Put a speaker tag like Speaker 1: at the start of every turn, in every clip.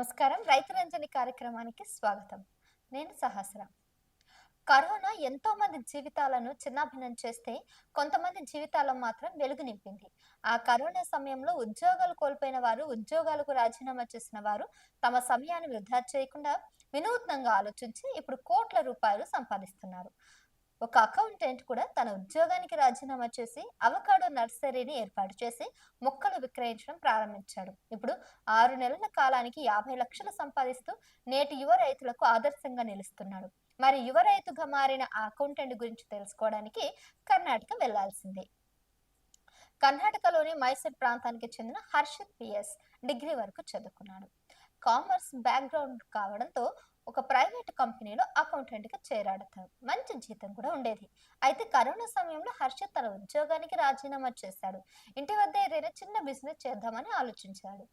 Speaker 1: నమస్కారం. రైతు రంజని కార్యక్రమానికి స్వాగతం. నేను సహస్ర. కరోనా ఎంతో మంది జీవితాలను చిన్నాభిన్నం చేస్తే కొంతమంది జీవితాలను మాత్రం వెలుగు నింపింది. ఆ కరోనా సమయంలో ఉద్యోగాలు కోల్పోయిన వారు ఉద్యోగాలకు రాజీనామా చేసిన వారు తమ సమయాన్ని వృధా చేయకుండా వినూత్నంగా ఆలోచించి ఇప్పుడు కోట్ల రూపాయలు సంపాదిస్తున్నారు. ఒక అకౌంటెంట్ కూడా తన ఉద్యోగానికి రాజీనామా చేసి అవకాడో నర్సరీని ఏర్పాటు చేసి మొక్కలు విక్రయించడం ప్రారంభించాడు. ఇప్పుడు ఆరు నెలల కాలానికి యాభై లక్షలు సంపాదిస్తూ నేటి యువ రైతులకు ఆదర్శంగా నిలుస్తున్నాడు. మరి యువ రైతుగా మారిన ఆ అకౌంటెంట్ గురించి తెలుసుకోవడానికి కర్ణాటక వెళ్ళాల్సిందే. కర్ణాటకలోని మైసూర్ ప్రాంతానికి చెందిన హర్షిత్ పిఎస్ డిగ్రీ వరకు చదువుకున్నాడు. కామర్స్ బ్యాక్గ్రౌండ్ కావడంతో ఒక ప్రైవేట్ కంపెనీలో అకౌంటెంట్గా చేరాడతాడు మంచి జీతం కూడా ఉండేది. అయితే కరోనా సమయంలో హర్ష తన ఉద్యోగానికి రాజీనామా చేశాడు. ఇంటి వద్ద ఏదైనా చిన్న బిజినెస్ చేద్దామని ఆలోచించాడు.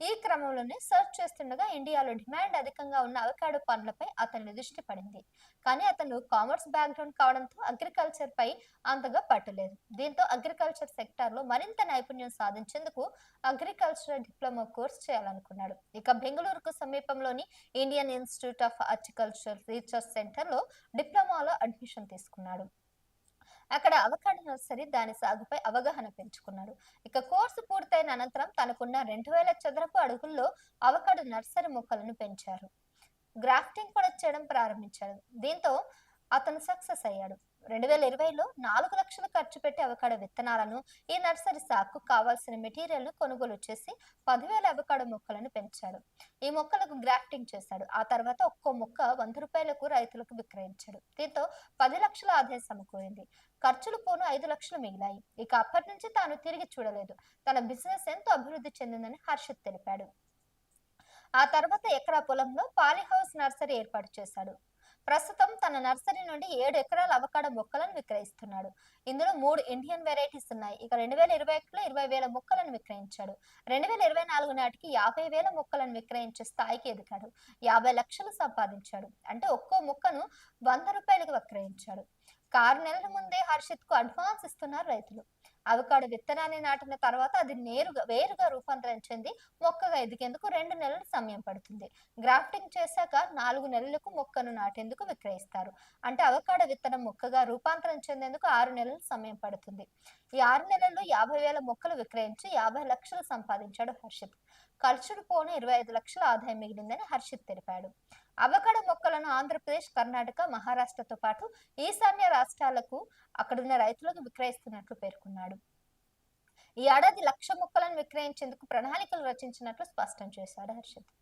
Speaker 1: ఈ క్రమంలోనే సర్చ్ చేస్తుండగా ఇండియాలో డిమాండ్ అధికంగా ఉన్న అవకాడో పనులపై అతని దృష్టి పడింది. కానీ అతను కామర్స్ బ్యాక్గ్రౌండ్ కావడంతో అగ్రికల్చర్ పై అంతగా పట్టలేదు. దీంతో అగ్రికల్చర్ సెక్టార్లో మరింత నైపుణ్యం సాధించేందుకు అగ్రికల్చర్ డిప్లొమా కోర్స్ చేయాలనుకున్నాడు. ఇక బెంగళూరుకు సమీపంలోని Indian Institute of Horticulture Research సెంటర్లో డిప్లొమాలో అడ్మిషన్ తీసుకున్నాడు. అక్కడ అవకాడో నర్సరీ దాని సాగుపై అవగాహన పెంచుకున్నాడు. ఇక కోర్సు పూర్తయిన అనంతరం తనకున్న రెండు వేల చదరపు అడుగుల్లో అవకాడో నర్సరీ మొక్కలను పెంచారు. గ్రాఫ్టింగ్ కూడా చేయడం ప్రారంభించాడు. దీంతో అతను సక్సెస్ అయ్యాడు. రెండు వేల ఇరవైలో నాలుగు లక్షలు ఖర్చు పెట్టి అవకాడో విత్తనాలను ఈ నర్సరీ సాగుకు కావాల్సిన మెటీరియల్ కొనుగోలు చేసి పదివేల అవకాడో మొక్కలను పెంచాడు ఈ మొక్కలకు గ్రాఫ్టింగ్ చేశాడు. ఆ తర్వాత ఒక్కో మొక్క వంద రూపాయలకు రైతులకు విక్రయించాడు. దీంతో పది లక్షల ఆదాయం సమకూరింది. ఖర్చులు పోను ఐదు లక్షలు మిగిలాయి. ఇక అప్పటి నుంచి తాను తిరిగి చూడలేదు. తన బిజినెస్ ఎంతో అభివృద్ధి చెందిందని హర్షిత్ తెలిపాడు. ఆ తర్వాత ఎకరా పొలంలో పాలీ హౌస్ నర్సరీ ఏర్పాటు చేశాడు. ప్రస్తుతం తన నర్సరీ నుండి ఏడు ఎకరాల అవకాడ మొక్కలను విక్రయిస్తున్నాడు. ఇందులో మూడు ఇండియన్ వెరైటీస్ ఉన్నాయి. ఇక రెండు వేల ఇరవై ఒకటిలో ఇరవై వేల మొక్కలను విక్రయించాడు. రెండు వేల ఇరవై నాలుగు నాటికి యాభై వేల మొక్కలను విక్రయించే స్థాయికి ఎదిగాడు. యాభై లక్షలు సంపాదించాడు. అంటే ఒక్కో మొక్కను వంద రూపాయలకు విక్రయించాడు. ఆరు నెలల ముందే హర్షిత్కు అడ్వాన్స్ ఇస్తున్నారు రైతులు. అవకాడో విత్తనాన్ని నాటిన తర్వాత అది నేరుగా వేరుగా రూపాంతరం చెంది మొక్కగా ఎదిగేందుకు రెండు నెలలు సమయం పడుతుంది. గ్రాఫ్టింగ్ చేశాక నాలుగు నెలలకు మొక్కను నాటేందుకు విక్రయిస్తారు. అంటే అవకాడ విత్తనం మొక్కగా రూపాంతరం చెందేందుకు ఆరు నెలల సమయం పడుతుంది. ఈ ఆరు నెలల్లో యాభై వేల మొక్కలు విక్రయించి యాభై లక్షలు సంపాదించాడు హర్షిత్. ఖర్చులు పోను ఇరవై ఐదు లక్షల ఆదాయం మిగిలిందని హర్షిత్ తెలిపాడు. అవకాడో మొక్కలను ఆంధ్రప్రదేశ్ కర్ణాటక మహారాష్ట్రతో పాటు ఈశాన్య రాష్ట్రాలకు అక్కడున్న రైతులకు విక్రయిస్తున్నట్లు పేర్కొన్నాడు. ఈ ఏడాది లక్ష మొక్కలను విక్రయించేందుకు ప్రణాళికలు రచించినట్లు స్పష్టం చేశాడు హర్షిత్.